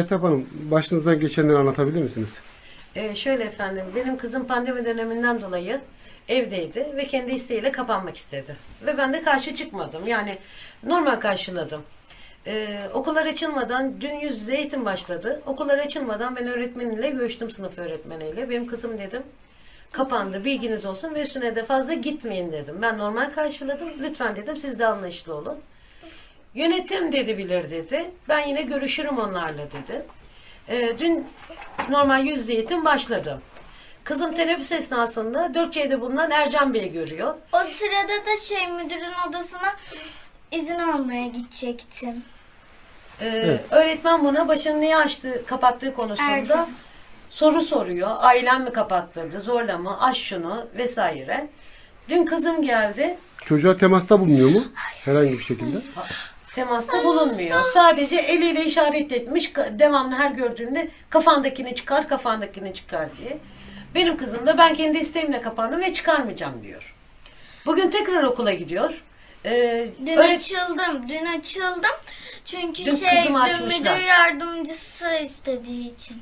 Etap Hanım, başınızdan geçenleri anlatabilir misiniz? Ee, şöyle efendim, benim kızım pandemi döneminden dolayı evdeydi ve kendi isteğiyle kapanmak istedi. Ve ben de karşı çıkmadım. Yani normal karşıladım. Ee, okullar açılmadan, dün yüz yüze eğitim başladı. Okullar açılmadan ben öğretmeniyle görüştüm sınıf öğretmeniyle. Benim kızım dedim, kapandı bilginiz olsun ve üstüne de fazla gitmeyin dedim. Ben normal karşıladım. Lütfen dedim siz de anlayışlı olun. Yönetim dedi bilir dedi. Ben yine görüşürüm onlarla dedi. Ee, dün normal yüz yüze eğitim başladı. Kızım teneffüs esnasında 4C'de bulunan Ercan Bey'i görüyor. O sırada da şey müdürün odasına izin almaya gidecektim. Ee, Evet. Öğretmen buna başını niye açtı, kapattığı konusunda Ercan. soru soruyor. Ailen mi kapattırdı, zorla mı, aç şunu vesaire. Dün kızım geldi. Çocuğa temasta bulunuyor mu? Herhangi bir şekilde. Temasta bulunmuyor. Sadece eliyle işaret etmiş. Devamlı her gördüğünde kafandakini çıkar, kafandakini çıkar diye. Benim kızım da ben kendi isteğimle kapandım ve çıkarmayacağım diyor. Bugün tekrar okula gidiyor. Ee, Dün öğret- açıldım. Dün açıldım. Çünkü Dün şey dün açmışlar. müdür yardımcısı istediği için.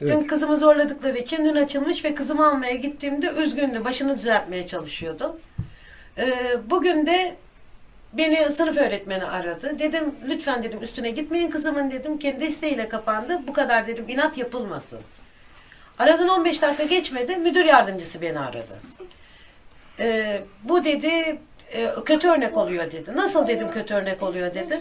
Evet. Dün kızımı zorladıkları için dün açılmış ve kızımı almaya gittiğimde üzgündü. Başını düzeltmeye çalışıyordu. Ee, bugün de beni sınıf öğretmeni aradı. Dedim lütfen dedim üstüne gitmeyin kızımın dedim. Kendi isteğiyle kapandı. Bu kadar dedim inat yapılmasın. Aradan 15 dakika geçmedi. Müdür yardımcısı beni aradı. Ee, bu dedi e, kötü örnek oluyor dedi. Nasıl dedim kötü örnek oluyor dedim.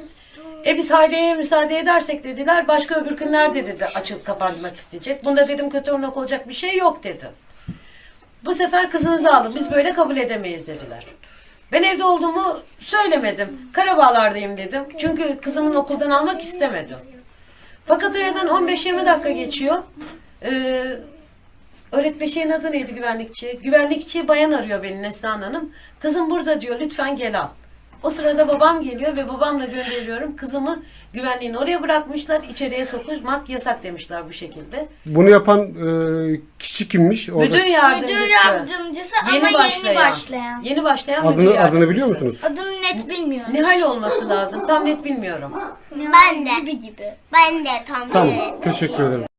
E biz Hayriye'ye müsaade edersek dediler başka öbür günlerde dedi açıp kapanmak isteyecek. Bunda dedim kötü örnek olacak bir şey yok dedim. Bu sefer kızınızı alın biz böyle kabul edemeyiz dediler. Ben evde olduğumu söylemedim. Karabağlar'dayım dedim. Çünkü kızımın okuldan almak istemedim. Fakat aradan 15-20 dakika geçiyor. Ee, öğretmen şeyin adı neydi güvenlikçi? Güvenlikçi bayan arıyor beni Neslihan Hanım. Kızım burada diyor lütfen gel al. O sırada babam geliyor ve babamla gönderiyorum. Kızımı güvenliğin oraya bırakmışlar. içeriye sokmak yasak demişler bu şekilde. Bunu yapan e, kişi kimmiş? Orada Müdür yardımcısı. Müdür yardımcısı ama yeni başlayan. Yeni başlayan müdür adını adını yardımcısı. biliyor musunuz? Adını net bilmiyorum. Nihal olması lazım. Tam net bilmiyorum. Ben de. Gibi gibi. Ben de tam Tamam. evet. Teşekkür ederim.